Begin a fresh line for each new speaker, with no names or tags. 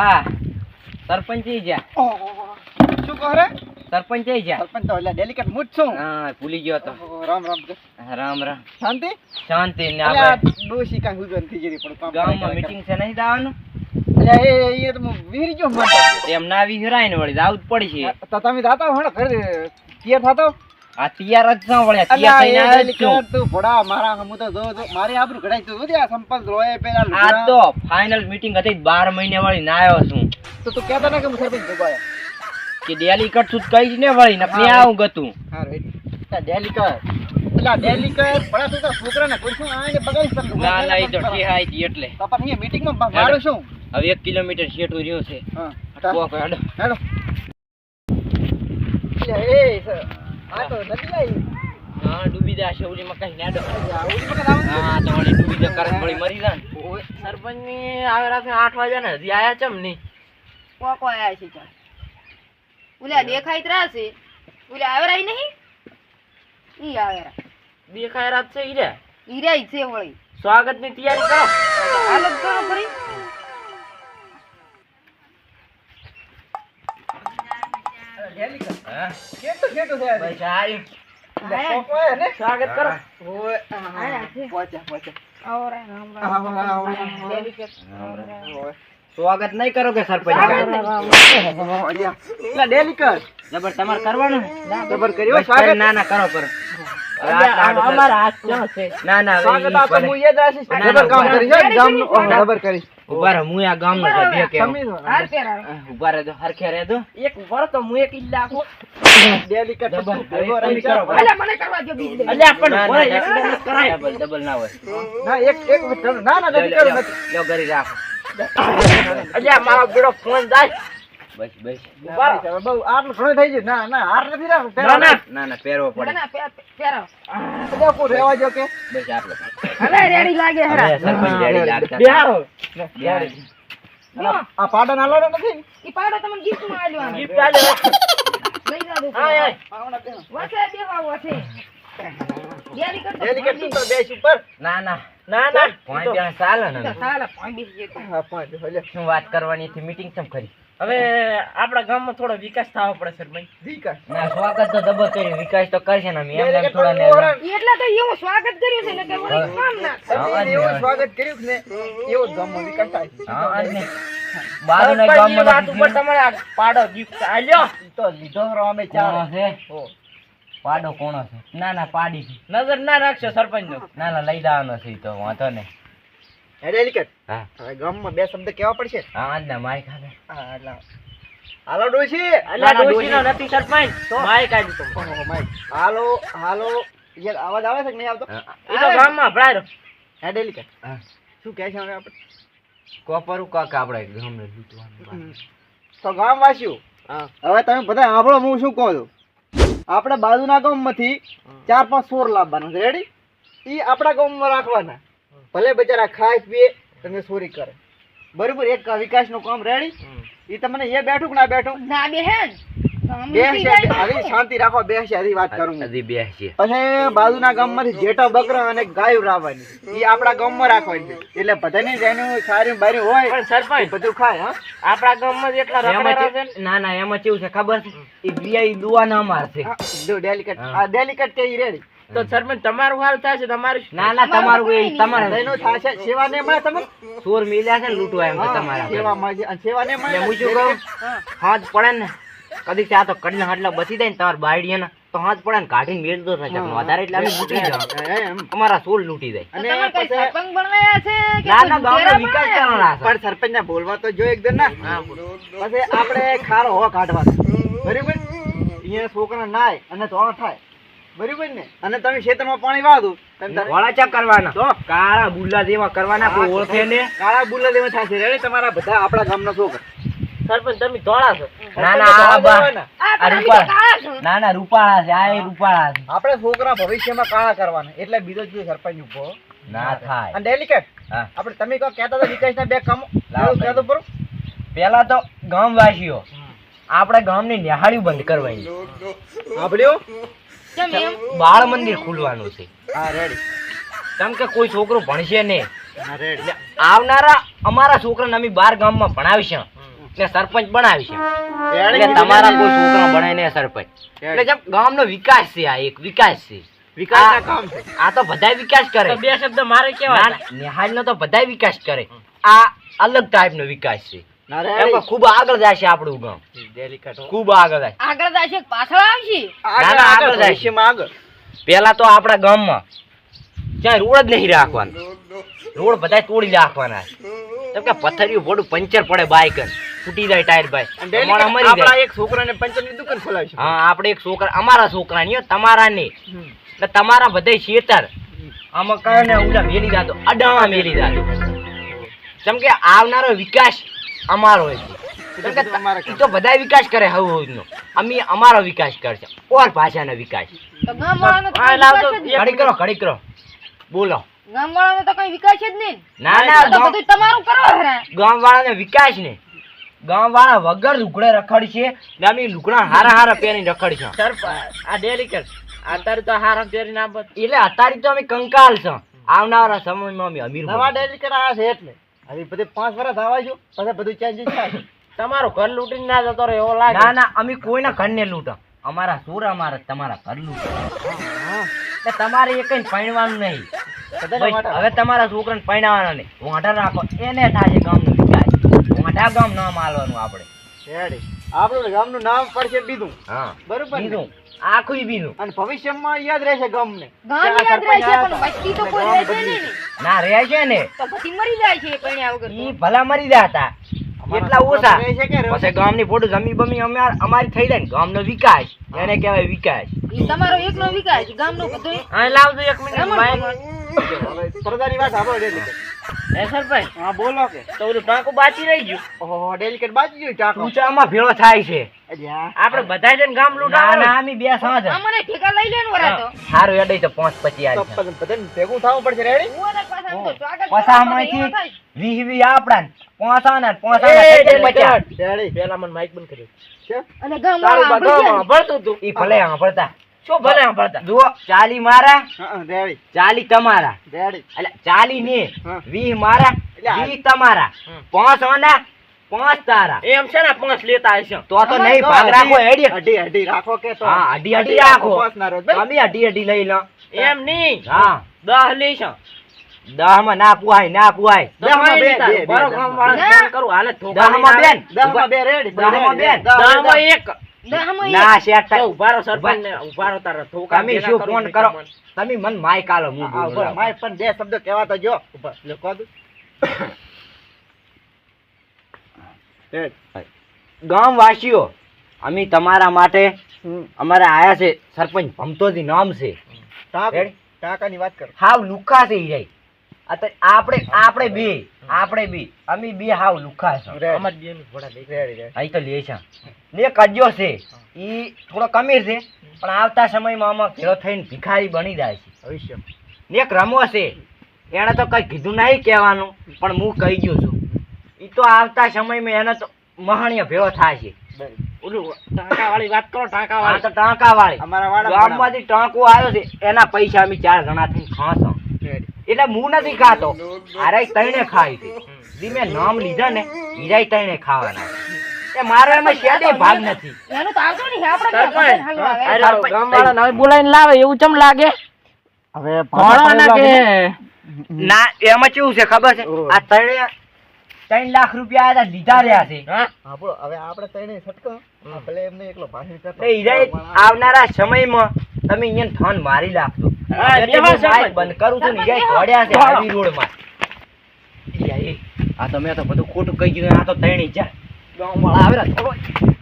વાહ. સરપંચ
શું કહો રે?
સરપંચ જા
સરપંચ તો એટલે ડેલિકેટ મૂડ છું
હા. ભૂલી ગયો તો.
રામ રામ.
રામ રામ.
શાંતિ?
શાંતિ ને આપણે
ડોશી કાંઈ હુજન થઈ જરી પણ
ગામમાં. મીટિંગ છે નહીં દાવાનું
અલ્યા, એ તો
એમ ના વિહરાય ને વળી આવું જ છે
તો તમે જાતા હણ ઘરે તૈયાર થતો
આ તૈયાર જ ના થઈને
તું ભોળા મારા હમું તો જો જો મારી આબરૂ કઢાઈ તું આ સંપલ રોય પેલા
આ તો ફાઇનલ મીટિંગ હતી બાર મહિને વળી ના આવ્યો છું.
તો તું કહેતો ને કે
ડેલી કટ છું કઈ જ ને વળી ને આપણે આવું ગતું.
હારું, હેડ. અલ્યા, ડેલિકેટ. અલ્યા, ડેલિકેટ ભલા તું તો છોકરાને કોઈ આને.
ના ના તો જી એટલે.
તો પણ અહીંયા મીટિંગમાં મારું શું?
હવે એક કિલોમીટર રહ્યું છે.
હા હટા.
કોક હેડો.
હેડો. એ સર, આ તો નથી આવી.
હા ડૂબી જા કઈ નેડો.
ઓલી વખત આવું
હા તો વળી ડૂબી જા કરંટ વળી મરી જા ને
ઓય,
સરપંચની આવે રાતે આઠ વાગ્યા ને હજી આયા ચમ નહીં?
કો આયા છે ચાલ ઓલા દેખાય ત્રા છે? ઓલા આવેરાય નહીં? ઈ આવેરા
દેખાય રાત છે ઈરા
ઈરાય છે વળી.
સ્વાગતની તૈયારી કરો.
અલગ કરો ફરી.
કેટલું કેટલું છે?
સ્વાગત કરો. સ્વાગત નહીં કરો કે સરપંચ.
અલ્યા. અલ્યા,
જબર તમારે કરવાનું?
જબર કર્યું હો,
ના ના કરો કરો. ના ના
કરીશ.
ઊભા રહો. હું? આ સભ્ય ઊભા રહેજો હરખે રહેજો. એક તો હું એક
ડેલિકેટ
કરો.
મને કરવા દો બીજ.
અલ્યા પણ કરાય ડબલ ડબલ ના હોય.
ના, એક- એક ના, ના, નથી
લ્યો,
નથી.
લ્યો, કરી રાખો. અલ્યા મારો બેડો ફોન જાય. બસ બસ.
બહુ આટલું ઘણું થઈ ગયું. ના, ના, હાર નથી રાખવું.
ના ના ના ના પહેરવો પડે
ના પહે-
બધા કોઈ રહેવા દ્યો કે?
બસ આટલો
અલા રેડી લાગે હરા
સરપંચ રેડી લાગતા
બિહારો.
બિહાર.
આ પાડા નાલો નથી
ઈ પાડો તમને gift માં આલ્યો
ગિફ્ટ આલે
લઈ જાઓ
આય, આય.
આવવાના બેહો.
વસે દેવા વસે ડેલિકેટ તો
ડેલિકેટ તું તો બેસ ઉપર.
ના ના ના ના પાંચ ચાલે ને.
હા,
શું વાત કરવાની હતી મીટિંગ કેમ કરી
હવે આપણા ગામમાં થોડો વિકાસ થવો પડે સરપંચ
વિકાસ.
ના સ્વાગત તો દબો કર્યું. વિકાસ તો કરશે ને એમ એમ થોડા ને
એટલે તો એવું સ્વાગત કર્યું છે ને કે વળી કામ ના.
એવું સ્વાગત કર્યું છે ને એવો ગામમાં વિકાસ થાય.
હા અને બાજુના
સરપંચ, ઈ વાત ઉપર તમારે પાડો ગિફ્ટ આલ્યો.
તો લીધો રો અમે ચાર.
કોણો છે પાડો કોણો છે? ના ના પાડી છે.
નજર ના રાખશો સરપંચ નો
ના ના લઈ જવાનો છે તો વાંધો નહીં.
હે, ડેલિકેટ.
હા.
હવે ગામમાં બે શબ્દ કેવા પડશે.
હા આજ ના મારી
હા, એટલે. હાલો ડોશી.
અલ્યા
ના,
ડોશીનો
ડોશી.
નથી સરપંચ. માઈક આલ્યું તમે.
માઈક. Hello hello. યાર અવાજ આવે છે કે નહીં આવતો?
એ તો ગામમાં ભરાયો
હે ડેલિકેટ
હા.
શું કહે છે હવે આપણે?
કોપરું કાક આપણે ગમે લૂંટવાનું
તો ગામવાસીઓ
હા.
હવે તમે બધા સાંભળો હું શું કહું છું? આપણે બાજુના ગામમાંથી ચાર પાંચ સોર લાવવાના છે. રેડી એ આપણા ગામમાં રાખવાના. ભલે બચારા ખાય પીએ તમને ચોરી કરે. બરોબર એક વિકાસનું કામ રેડી? એ તમને એ બેઠું કે ના બેઠું?
ના બે હે જ. આમ
બે
મૂકી જાય. તો.
આવી શાંતિ રાખો બે વાત કરું હું.
હજી બે છે
પછી બાજુના ગામમાંથી જેઠા બકરા અને ગાયો લાવવાની એ આપણા ગામમાં રાખવાની છે. એટલે બધાને જેનું સારું બારું હોય
પણ સરપંચ
બધું ખાય હા?
આપણા ગામમાં જેટલા
એમાં
રખડેલા છે
ચે- ના ના એમાં કેવું છે ખબર છે? એ બીઆઈ દુઆ ના મારશે
ડેલિકેટ આ ડેલિકેટ કે રેડી?
તો સરપંચ તમારું હાલ થાય છે તમારું
ના ના તમારું કોઈ તમારે
એનો થાશે સેવા ને માં તમે
સોર મિલ્યા છે લૂંટવા એમ તમારા
સેવા માં સેવા ને
માં હું શું કહું? હાથ પડે ને કદી ચા તો કડીને હાટલા બચી જાય ને તમારે બાયડીએ ને તો હાથ પડે ને કાઢીને મેળ દો થાય. વધારે એટલે અમે લૂંટી
જાય
અમારા સોલ લૂંટી જાય.
અને
સરપંચ બનવાયા છે
ના ના ગામનો વિકાસ કરવાના
પણ સરપંચ ને બોલવા તો જો એકદમ ના. પછી આપણે ખારો હો કાઢવાનો. બરાબર? અહીંયા છોકરા નાય અને ધોળા થાય. બરાબર ને? અને તમે ખેતરમાં પાણી વાળો તમે
વાળા ચા કરવાના?
તો?
કાળા બુલ્લા જેવા કરવાના કોઈ ઓળખે ને?
કાળા બુલા લેવા થશે રેડી? તમારા બધા આપણા ગામના છોકરા.
સરપંચ તમે ધોળા છો.
ના ના આ રૂપાળા.
તો કાળા છો.
ના ના રૂપાળા છે આ રૂપાળા છે.
આપણે છોકરા ભવિષ્યમાં કાળા કરવાના. એટલે બીજો જ સરપંચ ઊભો
ના થાય.
અને ડેલિકેટ આપણે તમે કહો કહેતા હતા વિકાસના બે કામો?
લાવો
કહેતો બરો?
પેલા તો ગામવાસીઓ આપણે ગામની નિહાળી બંધ કરવાની
સાંભળ્યો?
કેમ એમ?
બાળ મંદિર ખુલવાનું છે.
હા રેડી
કેમ કે કોઈ છોકરો ભણશે નહીં. એટલે આવનારા અમારા છોકરાને અમે બાર ગામમાં ભણાવીશું. ને સરપંચ બનાવી છે એટલે તમારા કોઈ છોકરા ભણાય ને સરપંચ. એટલે જેમ ગામનો વિકાસ છે આ એક વિકાસ છે.
વિકાસના કામ છે.
આ તો બધાય વિકાસ કરે.
બે શબ્દ મારે કેવા
નિહાલ નો તો બધાય વિકાસ કરે. આ અલગ ટાઈપનો વિકાસ છે. ખૂબ આગળ જશે આપણું ગામ. ખૂબ આગળ જાય
આગળ જશે પાછળ આવશે?
આગળ
ના,
આગળ
આગળ જાય.
ભવિષ્યમાં આગળ.
પેલા તો આપણા ગામમાં ક્યાંય રોડ જ નહીં રાખવાનો. રોડ બધા તોડી નાખવાના. કેમ કે પથ્થરિયું ભોડું પંચર પડે બાઈક ફૂટી જાય ટાયર ભાઈ.
આપણા એક છોકરાને પંચરની દુકાન ખોલાવી
હા આપણે એક છોકરા અમારા છોકરા ની તમારા નહીં એટલે તમારા બધા શેતર આમાં કયો ઉડા મેલી જાતો અડાણા મેલી જાતો. કેમ કે આવનારો વિકાસ અમારો ઈ તો બધા વિકાસ કરે હવે નો અમે અમારો વિકાસ કરશે. ઓર ભાષાનો વિકાસ. ઘડી કરો ઘડી કરો. બોલો.
ગામવાળાનો તો કઈ વિકાસ જ નહીં.
ના ના
તો બધું તમારું કરો હેરા
વિકાસ ને ગામ વગર લુકડે રખડશે ને અમે લુકડા હારા હારા પહેરીને રખડશે.
આ ડેલિકેટ અત્યારે તો હારા પહેરી ના
એટલે અત્યારે તો અમે કંકાલ છે. આવનારા સમયમાં અમે અમીર
નવા છે એટલે. હવે બધે પાંચ વર્ષ આવા છો પછી બધું ચેન્જીસ થાય.
તમારું ઘર લૂંટીને ના જતો રહે એવો લાગે.
ના ના અમે કોઈના ઘરને લૂંટા. અમારા સુર અમારા તમારા ઘર લૂંટા. તમારે એ કઈ પૈણવાનું નહીં. હવે તમારા છોકરાને પૈણાવાના નહીં. વાંઢા રાખો એને થાય ગામનો વિકાસ. વાંઢા ગામ ના માલવાનું આપણે.
રેડી આપણું ગામનું નામ પડશે બીજું બરોબર
બીજું આખું બીજું
અને ભવિષ્યમાં યાદ રહેશે ગામને.
ગામ યાદ રહેશે પણ વસ્તી તો કોઈ રહેશે નહીં. ને.
ના રહે છે ને.
તો બધી મરી જાય છે વગર
ઈ ભલા મરી હતા. એટલા ઓછા.
છોકરા રહે છે કે
પછી ગામની ફોટો જમી બમી અમે અમારી થઈ જાય ને. ગામનો વિકાસ. એને કહેવાય વિકાસ.
ઈ તમારો એકનો વિકાસ. ગામનો બધો
લાવજો એક મિનિટ.
સ્પર્ધાની વાત સાંભળો
એ સરપંચ?
હા બોલો કે.
તો ઓલું ટાંકું બાકી રહી ગયું.
ઓહો ડેલિકેટ બાજી ગયું ચાકો
ઊંચામાં ભેળો થાય છે.
આપણે બધા જણ ગામ
ના ના અમે બે સાંજ
અમને ઠેકા લઈ લેવાનું વરા તો.
સારું એડે તો પાંચ પચી
તો બધાને ભેગું થવું પડશે રેડી
ઉવાના પાછા તો સ્વાગત
પાછા
કરવા
આમાંથી
એવા થાય.
વીસ વીસ આપણા ને પોસા ને પોસા ને
ડેલી
રેડી
પેલા મને માઇક બંધ કર્યું.
છે
અને ગામ
તારું
વાળા
બધું
સાંભળી ગયા
સાંભળતું તું.
ઈ ભલે સાંભળતા
શું ભલે સાંભળતા
જુઓ ચાલી મારા ચાલી તમારા. એટલે ચાલી ને
હા.
મારા
એટલે
તમારા. પાંચ ઓના પાંચ તારા.
એમ છે ને પાંચ લેતા હશે.
તો તો નહીં ભાગ રાખો
અઢી- અઢી અઢી રાખો કે તો?
હા અઢી અઢી રાખો. અમે અઢી અઢી લઈ લો.
એમ નહીં.
હા.
દહ લઈશું.
દહમાં ના પુહાય ના પુહાય
દહમાં બે, બે,
બરો
બે.
ફોન કરું હાલે
દહમાં બેન
દહમાં બે રેડી.
દહમાં બે.
દહ, દહ,
દહમાં એક.
ના શેઠ
તો ઊભા સરપંચ ને ઊભા રહો તારા
તમે શું ફોન કરો? તમે મન માઈક આલો હું બોલું
ઊભા રહો.
લાવો.
માય પણ બે શબ્દો કહેવાતા જો. ઊભા લે કહો દઉં.
ગામ વાસીઓ અમે તમારા માટે અમારે આયા છે. સરપંચ ભમતોજી નામ છે?
ટાંકાની વાત કરો.
હાવ લુખા છે જાય. આપણે આપણે બે આપણે બે. અમે બે હાવ લુખા છે.
અમાર.
અહીં તો લે છે. લે કજ્યો છે. એ થોડો કમીર છે. પણ આવતા સમયમાં આમાં ભેળો થઈને ભિખારી બની જાય છે.
ભવિષ્ય
ને એક રમો છે. એણે તો કઈ કીધું નહીં કહેવાનું પણ હું કહી ગયો છું. એ તો આવતા સમયમાં એને તો મહાણીય ભેળો થાય છે.
ઓલું ટાંકા વાળી વાત કરો ટાંકા વાળી
તો ટાંકા વાળી
અમારા વાળા
ગામમાંથી ટાંકો આવ્યો છે એના પૈસા અમે ચાર જણા થઈને
રેડી.
એટલે હું નથી ખાતો. આરે તઈને ખાય છે જી મેં નામ લીધા ને હીરાય તઈને ખાવાના. એ મારો એમાં શેડે ભાગ નથી.
એનું તો આવતું નહીં આપણે
બોલાવીને લાવે એવું ચમ લાગે?
હવે
ભણવાના કે?
ના એમાં કેવું છે ખબર છે? આ ત્રણે ત્રણ લાખ રૂપિયા આયા લીધા રહ્યા છે.
હવે આપણે ત્રણે છટકો ભલે એમને એકલો ભાષણ કરતો
આવનારા સમયમાં તમે અહીંયા ફોન મારી લાગજો બંધ કરું છું ને
જાય
ઘોડ્યા છે
બેહો.
હાવી રોડમાં આ તમે તો બધું ખોટું કહી દીધું આ તો ત્રણેય જા. ગામવાળા આવેલા થોડો.